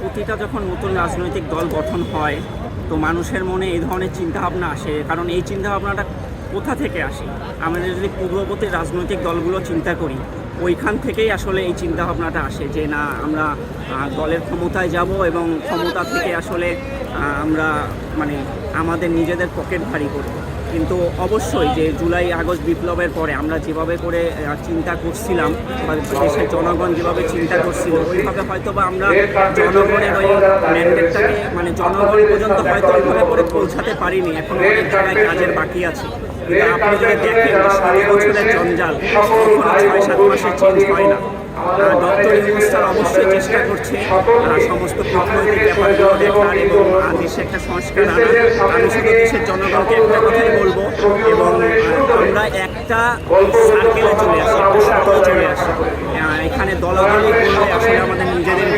প্রতিটা যখন নতুন রাজনৈতিক দল গঠন হয়, তো মানুষের মনে এই ধরনের চিন্তাভাবনা আসে। কারণ এই চিন্তাভাবনাটা কোথা থেকে আসে? আমাদের যদি পূর্ববর্তী রাজনৈতিক দলগুলো চিন্তা করি ওইখান থেকেই আসলে এই চিন্তাভাবনাটা আসে যে না, আমরা দলের ক্ষমতায় যাব এবং ক্ষমতা থেকে আসলে আমরা মানে আমাদের নিজেদের পকেট ভারী করব। কিন্তু অবশ্যই যে জুলাই, আগস্ট বিপ্লবের পরে আমরা যেভাবে করে চিন্তা করছিলাম, বা দেশের জনগণ যেভাবে চিন্তা করছিল, ওইভাবে হয়তো বা আমরা জনগণের ওই ম্যান্ডেটটাকে মানে জনগণ পর্যন্ত হয়তো ওইভাবে করে পৌঁছাতে পারিনি। এখন অনেক জায়গায় কাজের বাকি আছে। কিন্তু আপনি যদি দেখেন ষোলো বছরের জঞ্জাল ছয় সাত মাসে চেঞ্জ হয় না। ডক্টর ইউনুস স্যার অবশ্যই চেষ্টা করছে সমস্ত কূটনৈতিক ব্যাপারগুলো দেখার এবং দেশে একটা সংস্কার আনার আমি শুধু দেশের জনগণকে একটা কথাই বলব এবং আমরা একটা সার্কেলে চলে আসি একটা সূত্রে চলে আসি। এখানে দলাদলি করলে আসলে আমাদের নিজেদের